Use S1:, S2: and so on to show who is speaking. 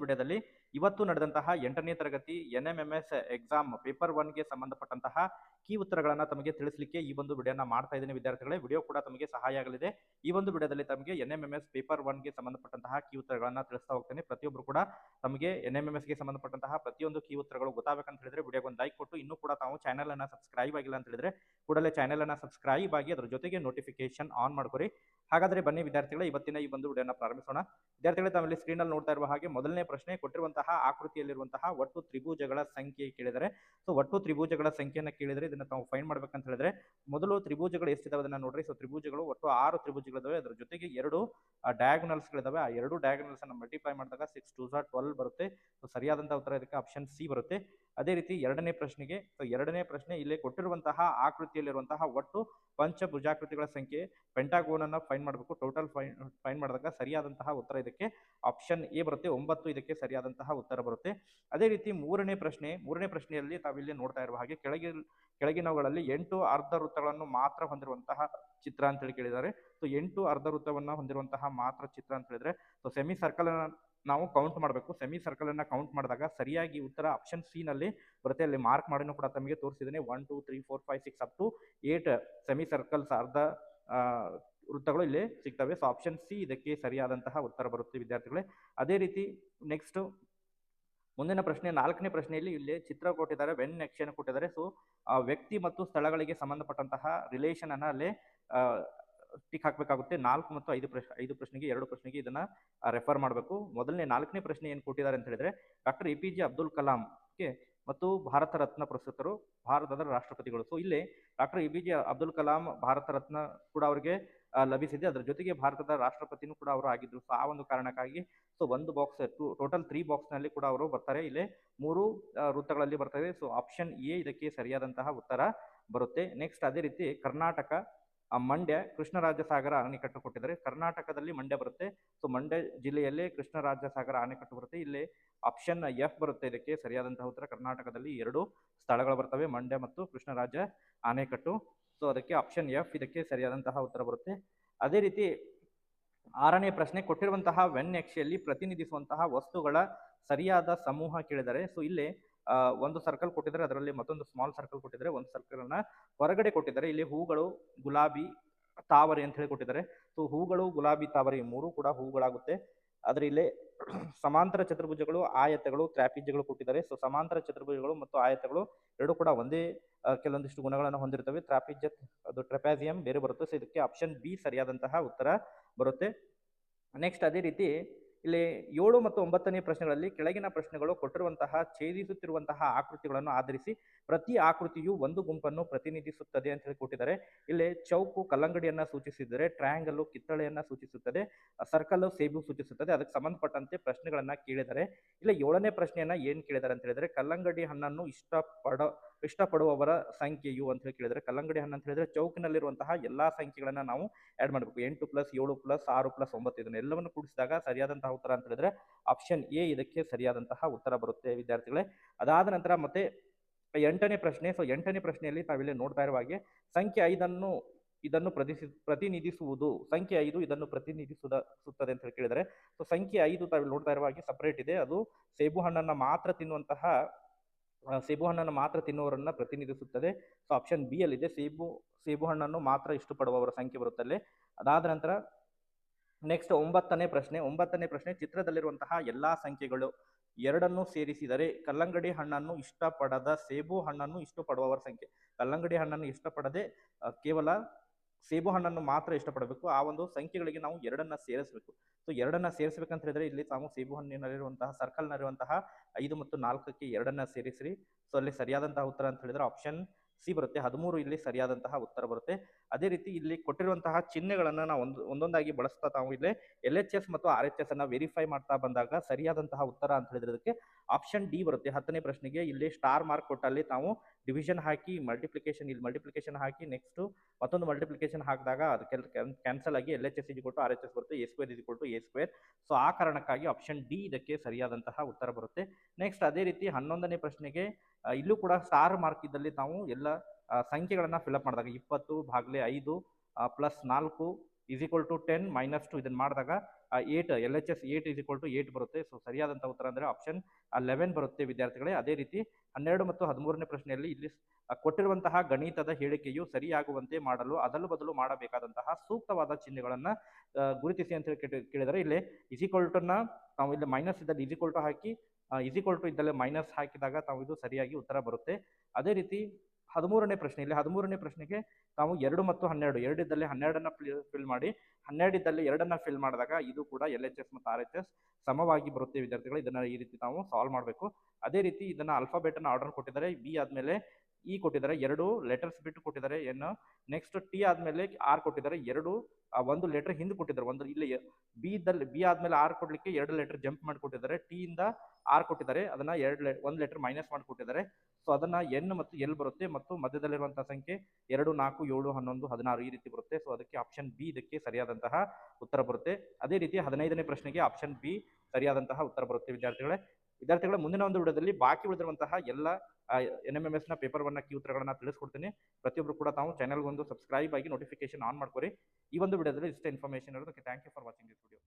S1: ವಿಡಿಯೋದಲ್ಲಿ ಇವತ್ತು ನಡೆದಂತಹ ಎಂಟನೇ ತರಗತಿ ಎನ್ ಎಂ ಎಕ್ಸಾಮ್ ಪೇಪರ್ ಒನ್ಗೆ ಸಂಬಂಧಪಟ್ಟಂತಹ ಕೀ ಉತ್ತರಗಳನ್ನ ತಮಗೆ ತಿಳಿಸಲಿಕ್ಕೆ ಈ ಒಂದು ವಿಡಿಯೋನ ಮಾಡ್ತಾ ಇದ್ದೀನಿ ವಿದ್ಯಾರ್ಥಿಗಳೇ. ವಿಡಿಯೋ ಕೂಡ ತಮಗೆ ಸಹಾಯ ಆಗಲಿದೆ. ಈ ಒಂದು ವಿಡಿಯೋದಲ್ಲಿ ತಮಗೆ N M M S paper ಸಂಬಂಧಪಟ್ಟಂತಹ ಕೀ ಉತ್ತರಗಳನ್ನ ತಿಳಿಸ್ತಾ ಹೋಗ್ತೇನೆ. ಪ್ರತಿಯೊಬ್ಬರು ಕೂಡ ತಮಗೆ ಎನ್ ಎಂ ಎಂ ಎಸ್ಗೆ ಸಂಬಂಧಪಟ್ಟಂತಹ ಪ್ರತಿಯೊಂದು ಕೀ ಉತ್ತರಗಳು ಗೊತ್ತಾಗಬೇಕಂತ ಹೇಳಿದ್ರೆ ವಿಡಿಯೋಗೆ ಒಂದು ಲೈಕ್ ಕೊಟ್ಟು, ಇನ್ನೂ ಕೂಡ ತಾವು ಚಾನಲ್ ಅನ್ನ ಸಬ್ಸ್ಕ್ರೈಬ್ ಆಗಿಲ್ಲ ಅಂತ ಹೇಳಿದ್ರೆ ಕೂಡಲೇ ಚಾನಲ್ ಅನ್ನ ಸಬ್ಸ್ಕ್ರೈಬ್ ಆಗಿ ಅದರ ಜೊತೆಗೆ ನೋಟಿಫಿಕೇಶನ್ ಆನ್ ಮಾಡ್ಕೊರಿ. ಹಾಗಾದ್ರೆ ಬನ್ನಿ ವಿದ್ಯಾರ್ಥಿಗಳೇ, ಇವತ್ತಿನ ಈ ಒಂದು ವಿಡಿಯೋನ ಪ್ರಾರಂಭಿಸೋಣ. ವಿದ್ಯಾರ್ಥಿಗಳೇ ತಮ್ಮಲ್ಲಿ ಸ್ಕ್ರೀನ್ ಅಲ್ಲಿ ನೋಡ್ತಾ ಇರುವ ಹಾಗೆ ಮೊದಲನೇ ಪ್ರಶ್ನೆ ಕೊಟ್ಟಿರುವಂತಹ ಆಕೃತಿಯಲ್ಲಿರುವಂತಹ ಒಟ್ಟು ತ್ರಿಭುಜಗಳ ಸಂಖ್ಯೆ ಕೇಳಿದರೆ. ಸೊ ಒಟ್ಟು ತ್ರಿಭುಜಗಳ ಸಂಖ್ಯೆಯನ್ನು ಕೇಳಿದರೆ ಇದನ್ನ ತಾವು ಫೈನ್ ಮಾಡ್ಬೇಕಂತ ಹೇಳಿದ್ರೆ, ಮೊದಲು ತ್ರಿಭುಜಗಳು ಎಷ್ಟಿದಾವೆ ಅದನ್ನ ನೋಡ್ರಿ. ಸೊ ತ್ರಿಭುಜಗಳು ಒಟ್ಟು ಆರು ತ್ರಿಭುಜಗಳಿದಾವೆ. ಅದರ ಜೊತೆಗೆ ಎರಡು ಡಯಾಗನಲ್ಸ್ಗಳಿದಾವೆ ಆ ಎರಡು ಡಯಾಗನಲ್ಸ್ ಅನ್ನ ಮಲ್ಟಿಪ್ಲೈ ಮಾಡಿದಾಗ ಸಿಕ್ಸ್ ಟೂ ಝಾ ಟ್ವೆಲ್ ಬರುತ್ತೆ. ಸೊ ಸರಿಯಾದಂತಹ ಉತ್ತರ ಇದಕ್ಕೆ ಆಪ್ಷನ್ ಸಿ ಬರುತ್ತೆ. ಅದೇ ರೀತಿ ಎರಡನೇ ಪ್ರಶ್ನೆಗೆ ಸೊ ಎರಡನೇ ಪ್ರಶ್ನೆ ಇಲ್ಲಿ ಕೊಟ್ಟಿರುವಂತಹ ಆಕೃತಿಯಲ್ಲಿರುವಂತಹ ಒಟ್ಟು ಪಂಚಭುಜಾಕೃತಿಗಳ ಸಂಖ್ಯೆ ಪೆಂಟಾಗೋನ್ ಅನ್ನ ಫೈನ್ ಮಾಡಬೇಕು. ಟೋಟಲ್ ಫೈನ್ ಫೈನ್ ಮಾಡಿದಾಗ ಸರಿಯಾದಂತಹ ಉತ್ತರ ಇದಕ್ಕೆ ಆಪ್ಷನ್ ಎ ಬರುತ್ತೆ, ಒಂಬತ್ತು ಇದಕ್ಕೆ ಸರಿಯಾದಂತಹ ಉತ್ತರ ಬರುತ್ತೆ. ಅದೇ ರೀತಿ ಮೂರನೇ ಪ್ರಶ್ನೆ, ಮೂರನೇ ಪ್ರಶ್ನೆಯಲ್ಲಿ ತಾವಿಲ್ಲಿ ನೋಡ್ತಾ ಇರುವ ಹಾಗೆ ಕೆಳಗೆ, ಕೆಳಗಿನವುಗಳಲ್ಲಿ ಎಂಟು ಅರ್ಧ ವೃತ್ತಗಳನ್ನು ಮಾತ್ರ ಹೊಂದಿರುವಂತಹ ಚಿತ್ರ ಅಂತ ಹೇಳಿ ಕೇಳಿದ್ದಾರೆ. ಸೊ ಎಂಟು ಅರ್ಧ ವೃತ್ತವನ್ನು ಹೊಂದಿರುವಂತಹ ಮಾತ್ರ ಚಿತ್ರ ಅಂತ ಹೇಳಿದ್ರೆ ಸೊ ಸೆಮಿ ಸರ್ಕಲ್ ನಾವು ಕೌಂಟ್ ಮಾಡಬೇಕು. ಸೆಮಿ ಸರ್ಕಲ್ ಅನ್ನ ಕೌಂಟ್ ಮಾಡಿದಾಗ ಸರಿಯಾಗಿ ಉತ್ತರ ಆಪ್ಷನ್ ಸಿ ನಲ್ಲಿ ಬರುತ್ತೆ. ಅಲ್ಲಿ ಮಾರ್ಕ್ ಮಾಡಿನೂ ಕೂಡ ತಮಗೆ ತೋರಿಸಿದ್ದೇನೆ. One two three four five six up to eight semi circles ಅರ್ಧ ವೃತ್ತಗಳು ಇಲ್ಲಿ ಸಿಗ್ತವೆ. ಸೊ ಆಪ್ಷನ್ ಸಿ ಇದಕ್ಕೆ ಸರಿಯಾದಂತಹ ಉತ್ತರ ಬರುತ್ತೆ ವಿದ್ಯಾರ್ಥಿಗಳೇ. ಅದೇ ರೀತಿ ನೆಕ್ಸ್ಟ್ ಮುಂದಿನ ಪ್ರಶ್ನೆ, ನಾಲ್ಕನೇ ಪ್ರಶ್ನೆಯಲ್ಲಿ ಇಲ್ಲಿ ಚಿತ್ರ ಕೊಟ್ಟಿದ್ದಾರೆ. ವೆನ್ ನೆಕ್ಷನ್ ಕೊಟ್ಟಿದ್ದಾರೆ. ಸೊ ವ್ಯಕ್ತಿ ಮತ್ತು ಸ್ಥಳಗಳಿಗೆ ಸಂಬಂಧಪಟ್ಟಂತಹ ರಿಲೇಷನ್ ಅನ್ನ ಅಲ್ಲಿ ಟಿಕ್ ಹಾಕಬೇಕಾಗುತ್ತೆ. ನಾಲ್ಕು ಮತ್ತು ಐದು ಪ್ರಶ್ನೆ ಐದು ಪ್ರಶ್ನೆಗೆ, ಎರಡು ಪ್ರಶ್ನೆಗೆ ಇದನ್ನ ರೆಫರ್ ಮಾಡಬೇಕು. ಮೊದಲನೇ, ನಾಲ್ಕನೇ ಪ್ರಶ್ನೆ ಏನು ಕೊಟ್ಟಿದ್ದಾರೆ ಅಂತ ಹೇಳಿದ್ರೆ, doctor A P J Abdul Kalam okay ಮತ್ತು ಭಾರತ ರತ್ನ ಪುರಸ್ಕೃತರು ಭಾರತದ ರಾಷ್ಟ್ರಪತಿಗಳು. ಸೊ ಇಲ್ಲಿ doctor A P J Abdul Kalam, Bharat Ratna ಕೂಡ ಅವರಿಗೆ ಲಭಿಸಿದೆ. ಅದರ ಜೊತೆಗೆ ಭಾರತದ ರಾಷ್ಟ್ರಪತಿನೂ ಕೂಡ ಅವರು ಆಗಿದ್ರು. ಸೊ ಆ ಒಂದು ಕಾರಣಕ್ಕಾಗಿ ಸೊ ಒಂದು ಬಾಕ್ಸ್ ಟೋಟಲ್ ತ್ರೀ ಬಾಕ್ಸ್ನಲ್ಲಿ ಕೂಡ ಅವರು ಬರ್ತಾರೆ. ಇಲ್ಲಿ ಮೂರು ವೃತ್ತಗಳಲ್ಲಿ ಬರ್ತವೆ ಸೊ ಆಪ್ಷನ್ ಎ ಇದಕ್ಕೆ ಸರಿಯಾದಂತಹ ಉತ್ತರ ಬರುತ್ತೆ. ನೆಕ್ಸ್ಟ್ ಅದೇ ರೀತಿ ಕರ್ನಾಟಕ ಆ, ಮಂಡ್ಯ ಕೃಷ್ಣರಾಜ ಸಾಗರ ಅಣೆಕಟ್ಟು ಕೊಟ್ಟಿದ್ದಾರೆ. ಕರ್ನಾಟಕದಲ್ಲಿ ಮಂಡ್ಯ ಬರುತ್ತೆ. ಸೊ ಮಂಡ್ಯ ಜಿಲ್ಲೆಯಲ್ಲಿ ಕೃಷ್ಣರಾಜ ಸಾಗರ ಅಣೆಕಟ್ಟು ಬರುತ್ತೆ. ಇಲ್ಲಿ ಆಪ್ಷನ್ ಎಫ್ ಬರುತ್ತೆ ಇದಕ್ಕೆ. ಸರಿಯಾದಂತಹ ಉತ್ತರ ಕರ್ನಾಟಕದಲ್ಲಿ ಎರಡು ಸ್ಥಳಗಳು ಬರ್ತವೆ. ಮಂಡ್ಯ ಮತ್ತು ಕೃಷ್ಣರಾಜ ಅಣೆಕಟ್ಟು ಸೊ ಅದಕ್ಕೆ ಆಪ್ಷನ್ ಎಫ್ ಇದಕ್ಕೆ ಸರಿಯಾದಂತಹ ಉತ್ತರ ಬರುತ್ತೆ. ಅದೇ ರೀತಿ ಆರನೇ ಪ್ರಶ್ನೆ ಕೊಟ್ಟಿರುವಂತಹ ವೆನ್ ಎಕ್ಷೆಯಲ್ಲಿ ಪ್ರತಿನಿಧಿಸುವಂತಹ ವಸ್ತುಗಳ ಸರಿಯಾದ ಸಮೂಹ ಕೇಳಿದರೆ. ಸೊ ಇಲ್ಲಿ ಒಂದು ಸರ್ಕಲ್ ಕೊಟ್ಟಿದ್ದಾರೆ. ಅದರಲ್ಲಿ ಮತ್ತೊಂದು ಸ್ಮಾಲ್ ಸರ್ಕಲ್ ಕೊಟ್ಟಿದ್ದಾರೆ. ಒಂದು ಸರ್ಕಲ್ ಅನ್ನ ಹೊರಗಡೆ ಕೊಟ್ಟಿದ್ದಾರೆ. ಇಲ್ಲಿ ಹೂಗಳು, ಗುಲಾಬಿ, ತಾವರೆ ಅಂತ ಹೇಳಿ ಕೊಟ್ಟಿದ್ದಾರೆ. ಸೊ ಹೂಗಳು, ಗುಲಾಬಿ, ತಾವರೆ ಮೂರು ಕೂಡ ಹೂಗಳಾಗುತ್ತೆ. ಆದ್ರೆ ಇಲ್ಲಿ ಸಮಾಂತರ ಚತುರ್ಭುಜಗಳು, ಆಯತಗಳು, ತ್ರಾಪಿಜ್ಯಗಳು ಕೊಟ್ಟಿದ್ದಾರೆ. ಸೊ ಸಮಾಂತರ ಚತುರ್ಭುಜಗಳು ಮತ್ತು ಆಯತಗಳು ಎರಡು ಕೂಡ ಒಂದೇ ಕೆಲವೊಂದಿಷ್ಟು ಗುಣಗಳನ್ನು ಹೊಂದಿರ್ತವೆ ಟ್ರಾಪಿಜ್ ಅದು ಟ್ರೆಪಾಸಿಯಂ ಬೇರೆ ಬರುತ್ತೆ. ಸೊ ಇದಕ್ಕೆ ಆಪ್ಷನ್ ಬಿ ಸರಿಯಾದಂತಹ ಉತ್ತರ ಬರುತ್ತೆ. ನೆಕ್ಸ್ಟ್ ಅದೇ ರೀತಿ ಇಲ್ಲಿ ಏಳು ಮತ್ತು ಒಂಬತ್ತನೇ ಪ್ರಶ್ನೆಗಳಲ್ಲಿ ಕೆಳಗಿನ ಪ್ರಶ್ನೆಗಳು ಕೊಟ್ಟಿರುವಂತಹ, ಛೇದಿಸುತ್ತಿರುವಂತಹ ಆಕೃತಿಗಳನ್ನು ಆಧರಿಸಿ ಪ್ರತಿ ಆಕೃತಿಯು ಒಂದು ಗುಂಪನ್ನು ಪ್ರತಿನಿಧಿಸುತ್ತದೆ ಅಂತ ಹೇಳಿ ಕೊಟ್ಟಿದ್ದಾರೆ ಇಲ್ಲಿ ಚೌಕು ಕಲ್ಲಂಗಡಿಯನ್ನ ಸೂಚಿಸಿದರೆ ಟ್ರಯಾಂಗಲ್ ಕಿತ್ತಳೆಯನ್ನ ಸೂಚಿಸುತ್ತದೆ ಸರ್ಕಲ್ ಸೇಬು ಸೂಚಿಸುತ್ತದೆ, ಅದಕ್ಕೆ ಸಂಬಂಧಪಟ್ಟಂತೆ ಪ್ರಶ್ನೆಗಳನ್ನ ಕೇಳಿದರೆ ಇಲ್ಲಿ ಏಳನೇ ಪ್ರಶ್ನೆಯನ್ನ ಏನ್ ಕೇಳಿದ್ದಾರೆ ಅಂತ ಹೇಳಿದ್ರೆ, ಕಲ್ಲಂಗಡಿ ಹಣ್ಣನ್ನು ಇಷ್ಟಪಡ ಇಷ್ಟಪಡುವವರ ಸಂಖ್ಯೆಯು ಅಂತ ಹೇಳಿ ಕೇಳಿದರೆ, ಕಲ್ಲಂಗಡಿ ಹಣ್ಣು ಅಂತ ಹೇಳಿದ್ರೆ ಚೌಕಿನಲ್ಲಿರುವಂತಹ ಎಲ್ಲಾ ಸಂಖ್ಯೆಗಳನ್ನ ನಾವು ಆಡ್ ಮಾಡಬೇಕು. ಎಂಟು ಪ್ಲಸ್ ಏಳು ಪ್ಲಸ್ ಆರು ಪ್ಲಸ್ ಒಂಬತ್ತು ಇದನ್ನ ಎಲ್ಲವನ್ನು ಕೂಡಿಸಿದಾಗ ಸರಿಯಾದಂತಹ ಉತ್ತರ ಅಂತ ಹೇಳಿದ್ರೆ ಆಪ್ಷನ್ ಎ ಇದಕ್ಕೆ ಸರಿಯಾದಂತಹ ಉತ್ತರ ಬರುತ್ತೆ ವಿದ್ಯಾರ್ಥಿಗಳೇ. ಅದಾದ ನಂತರ ಮತ್ತೆ ಎಂಟನೇ ಪ್ರಶ್ನೆ ಸೊ ಎಂಟನೇ ಪ್ರಶ್ನೆಯಲ್ಲಿ ತಾವಿಲ್ಲಿ ನೋಡ್ತಾ ಇರುವ ಹಾಗೆ ಸಂಖ್ಯೆ ಐದನ್ನು ಇದನ್ನು ಪ್ರತಿಸಿ, ಪ್ರತಿನಿಧಿಸುವುದು, ಸಂಖ್ಯೆ ಐದು ಇದನ್ನು ಪ್ರತಿನಿಧಿಸುದ, ಸುತ್ತದೆ ಅಂತ ಹೇಳಿ ಕೇಳಿದರೆ ಸೊ ಸಂಖ್ಯೆ ಐದು ತಾವಿಲ್ಲಿ ನೋಡ್ತಾ ಇರುವ ಹಾಗೆ ಸಪರೇಟ್ ಇದೆ. ಅದು ಸೇಬು ಹಣ್ಣನ್ನು ಮಾತ್ರ ತಿನ್ನುವಂತಹ ಸೇಬು ಹಣ್ಣನ್ನು ಮಾತ್ರ ತಿನ್ನುವವರನ್ನ ಪ್ರತಿನಿಧಿಸುತ್ತದೆ. ಸೊ ಆಪ್ಷನ್ ಬಿ ಅಲ್ಲಿದೆ ಸೇಬು ಸೇಬು ಹಣ್ಣನ್ನು ಮಾತ್ರ ಇಷ್ಟಪಡುವವರ ಸಂಖ್ಯೆ ಬರುತ್ತಲ್ಲಿ ಅದಾದ ನಂತರ ನೆಕ್ಸ್ಟ್ ಒಂಬತ್ತನೇ ಪ್ರಶ್ನೆ. ಒಂಬತ್ತನೇ ಪ್ರಶ್ನೆ, ಚಿತ್ರದಲ್ಲಿರುವಂತಹ ಎಲ್ಲಾ ಸಂಖ್ಯೆಗಳು ಎರಡನ್ನು ಸೇರಿಸಿದರೆ ಕಲ್ಲಂಗಡಿ ಹಣ್ಣನ್ನು ಇಷ್ಟಪಡದ, ಸೇಬು ಹಣ್ಣನ್ನು ಇಷ್ಟಪಡುವವರ ಸಂಖ್ಯೆ. ಕಲ್ಲಂಗಡಿ ಹಣ್ಣನ್ನು ಇಷ್ಟಪಡದೆ ಕೇವಲ ಸೇಬು ಹಣ್ಣನ್ನು ಮಾತ್ರ ಇಷ್ಟಪಡಬೇಕು. ಆ ಒಂದು ಸಂಖ್ಯೆಗಳಿಗೆ ನಾವು ಎರಡನ್ನ ಸೇರಿಸಬೇಕು. ಸೊ ಎರಡನ್ನ ಸೇರಿಸಬೇಕಂತ ಹೇಳಿದ್ರೆ ಇಲ್ಲಿ ತಾವು ಸೇಬು ಹಣ್ಣಿನಲ್ಲಿರುವಂತಹ, ಸರ್ಕಲ್ನಲ್ಲಿರುವಂತಹ ಐದು ಮತ್ತು ನಾಲ್ಕಕ್ಕೆ ಎರಡನ್ನ ಸೇರಿಸಿರಿ. ಸೊ ಅಲ್ಲಿ ಸರಿಯಾದಂತಹ ಉತ್ತರ ಅಂತ ಹೇಳಿದ್ರೆ ಆಪ್ಷನ್ ಸಿ ಬರುತ್ತೆ, ಹದಿಮೂರು ಇಲ್ಲಿ ಸರಿಯಾದಂತಹ ಉತ್ತರ ಬರುತ್ತೆ. ಅದೇ ರೀತಿ ಇಲ್ಲಿ ಕೊಟ್ಟಿರುವಂತಹ ಚಿಹ್ನೆಗಳನ್ನು ನಾವು ಒಂದು, ಒಂದೊಂದಾಗಿ ಬಳಸ್ತಾ ತಾವು ಇಲ್ಲಿ ಎಲ್ ಎಚ್ ಎಸ್ ಮತ್ತು ಆರ್ ಎಚ್ ಎಸ್ ಅನ್ನ ವೆರಿಫೈ ಮಾಡ್ತಾ ಬಂದಾಗ ಸರಿಯಾದಂತಹ ಉತ್ತರ ಅಂತ ಹೇಳಿದ್ರೆ ಅದಕ್ಕೆ ಆಪ್ಷನ್ ಡಿ ಬರುತ್ತೆ. ಹತ್ತನೇ ಪ್ರಶ್ನೆಗೆ ಇಲ್ಲಿ ಸ್ಟಾರ್ ಮಾರ್ಕ್ ಕೊಟ್ಟಲ್ಲಿ ತಾವು ಡಿವಿಷನ್ ಹಾಕಿ ಮಲ್ಟಿಪ್ಲಿಕೇಶನ್ ಇಲ್ಲಿ ಮಲ್ಟಿಪ್ಲಿಕೇಶನ್ ಹಾಕಿ ನೆಕ್ಸ್ಟ್ ಮತ್ತೊಂದು ಮಲ್ಟಿಪ್ಲಿಕೇಶನ್ ಹಾಕಿದಾಗ ಅದು ಕ್ಯಾನ್ಸಲ್ ಆಗಿ L H S is equal to ಕೊಟ್ಟು ಆರ್ ಎಚ್ ಎಸ್ ಬರುತ್ತೆ A square is equal to ಕೊಟ್ಟು ಎ ಸ್ಕ್ವೇರ್ ಸೊ ಆ ಕಾರಣಕ್ಕಾಗಿ ಆಪ್ಷನ್ ಡಿ ಇದಕ್ಕೆ ಸರಿಯಾದಂತಹ ಉತ್ತರ ಬರುತ್ತೆ. ನೆಕ್ಸ್ಟ್ ಅದೇ ರೀತಿ ಹನ್ನೊಂದನೇ ಪ್ರಶ್ನೆಗೆ ಇಲ್ಲೂ ಕೂಡ ಸ್ಟಾರ್ ಮಾರ್ಕ್ ಇದ್ದಲ್ಲಿ ನಾವು ಎಲ್ಲ ಸಂಖ್ಯೆಗಳನ್ನು ಫಿಲ್ಅಪ್ ಮಾಡಿದಾಗ ಇಪ್ಪತ್ತು ಭಾಗಲೇ ಐದು ಪ್ಲಸ್ ನಾಲ್ಕು is equal to ten minus two ಇದನ್ನ ಮಾಡಿದಾಗ eight L H S eight is equal to eight ಬರುತ್ತೆ. ಸೊ ಸರಿಯಾದಂಥ ಉತ್ತರ ಅಂದರೆ ಆಪ್ಷನ್ ಲೆವೆನ್ ಬರುತ್ತೆ ವಿದ್ಯಾರ್ಥಿಗಳೇ. ಅದೇ ರೀತಿ ಹನ್ನೆರಡು ಮತ್ತು ಹದಿಮೂರನೇ ಪ್ರಶ್ನೆಯಲ್ಲಿ ಇಲ್ಲಿ ಕೊಟ್ಟಿರುವಂತಹ ಗಣಿತದ ಹೇಳಿಕೆಯು ಸರಿಯಾಗುವಂತೆ ಮಾಡಲು ಅದಲು ಬದಲು ಮಾಡಬೇಕಾದಂತಹ ಸೂಕ್ತವಾದ ಚಿಹ್ನೆಗಳನ್ನು ಗುರುತಿಸಿ ಅಂತ ಹೇಳಿ ಕೇಳಿ- ಕೇಳಿದರೆ ಇಲ್ಲಿ ಇಸಿಕೊಲ್ಟನ್ನ ಟುನ ನಾವು ಇಲ್ಲಿ ಮೈನಸ್ ಇದ್ದಲ್ಲಿ is equal to is equal to ಇದ್ದಲ್ಲೇ minus ಹಾಕಿದಾಗ ತಾವು ಇದು ಸರಿಯಾಗಿ ಉತ್ತರ ಬರುತ್ತೆ. ಅದೇ ರೀತಿ ಹದಿಮೂರನೇ ಪ್ರಶ್ನೆ ಇಲ್ಲಿ ಹದಿಮೂರನೇ ಪ್ರಶ್ನೆಗೆ ತಾವು ಎರಡು ಮತ್ತು ಹನ್ನೆರಡು ಎರಡಿದ್ದಲ್ಲಿ ಹನ್ನೆರಡನ್ನ ಫಿಲ್ ಮಾಡಿ ಹನ್ನೆರಡಿದ್ದಲ್ಲಿ ಎರಡನ್ನ ಫಿಲ್ ಮಾಡಿದಾಗ ಇದು ಕೂಡ ಎಲ್ ಎಚ್ ಎಸ್ ಮತ್ತು ಆರ್ ಎಚ್ ಎಸ್ ಸಮವಾಗಿ ಬರುತ್ತೆ ವಿದ್ಯಾರ್ಥಿಗಳು. ಇದನ್ನ ಈ ರೀತಿ ನಾವು ಸಾಲ್ವ್ ಮಾಡಬೇಕು. ಅದೇ ರೀತಿ ಇದನ್ನ ಅಲ್ಫಾಬೆಟ್ ಅನ್ನ ಆರ್ಡರ್ ಕೊಟ್ಟಿದ್ದಾರೆ. ಬಿ ಆದ್ಮೇಲೆ ಇ ಕೊಟ್ಟಿದ್ದಾರೆ, ಎರಡು ಲೆಟರ್ಸ್ ಬಿಟ್ಟು ಕೊಟ್ಟಿದ್ದಾರೆ, ಏನು ನೆಕ್ಸ್ಟ್ ಟಿ ಆದ್ಮೇಲೆ ಆರ್ ಕೊಟ್ಟಿದ್ದಾರೆ, ಎರಡು ಒಂದು ಲೆಟರ್ ಹಿಂದೆ ಕೊಟ್ಟಿದ್ದಾರೆ, ಒಂದು ಇಲ್ಲಿ ಬಿ ಇದ್ದಲ್ಲಿ ಬಿ ಆದ್ಮೇಲೆ ಆರ್ ಕೊಡ್ಲಿಕ್ಕೆ ಎರಡು ಲೆಟರ್ ಜಂಪ್ ಮಾಡಿ ಕೊಟ್ಟಿದ್ದಾರೆ ಟಿ ಇಂದ ಆರ್ ಕೊಟ್ಟಿದ್ದಾರೆ, ಅದನ್ನ ಎರಡು ಲೆ ಒಂದು ಲೆಟರ್ ಮೈನಸ್ ಮಾಡಿ ಕೊಟ್ಟಿದ್ದಾರೆ. ಸೊ ಅದನ್ನ ಎನ್ ಮತ್ತು ಎಲ್ ಬರುತ್ತೆ ಮತ್ತು ಮಧ್ಯದಲ್ಲಿರುವಂತಹ ಸಂಖ್ಯೆ ಎರಡು, ನಾಲ್ಕು, ಏಳು, ಹನ್ನೊಂದು, ಹದಿನಾರು ಈ ರೀತಿ ಬರುತ್ತೆ. ಸೊ ಅದಕ್ಕೆ ಆಪ್ಷನ್ ಬಿ ಇದಕ್ಕೆ ಸರಿಯಾದಂತಹ ಉತ್ತರ ಬರುತ್ತೆ. ಅದೇ ರೀತಿ ಹದಿನೈದನೇ ಪ್ರಶ್ನೆಗೆ ಆಪ್ಷನ್ ಬಿ ಸರಿಯಾದಂತಹ ಉತ್ತರ ಬರುತ್ತೆ, ವಿದ್ಯಾರ್ಥಿಗಳೇ. ವಿದ್ಯಾರ್ಥಿಗಳ ಮುಂದಿನ ಒಂದು ವಿಡಿಯೋದಲ್ಲಿ ಬಾಕಿ ಉಳಿದಿರುವಂತಹ ಎಲ್ಲ ಎನ್ ಎಂ ಎಂ ಎಸ್ನ ಪೇಪರ್ ಒನ್ನ ಕಿ ಉತ್ತರಗಳನ್ನ ತಿಳಿಸ್ಕೊಡ್ತೀನಿ. ಪ್ರತಿಯೊಬ್ಬರು ಕೂಡ ತಾವು ಚಾನಲ್ಗೆ ಒಂದು ಸಬ್ಸ್ಕ್ರೈಬ್ ಆಗಿ ನೋಟಿಫಿಕೇಶನ್ ಆನ್ ಮಾಡ್ಕೊರಿ. ಈ ಒಂದು ವಿಡಿಯೋದಲ್ಲಿ ಇಷ್ಟ ಇನ್ಫಾರ್ಮೇಷನ್ ಇರೋದಕ್ಕೆ thank you for watching this video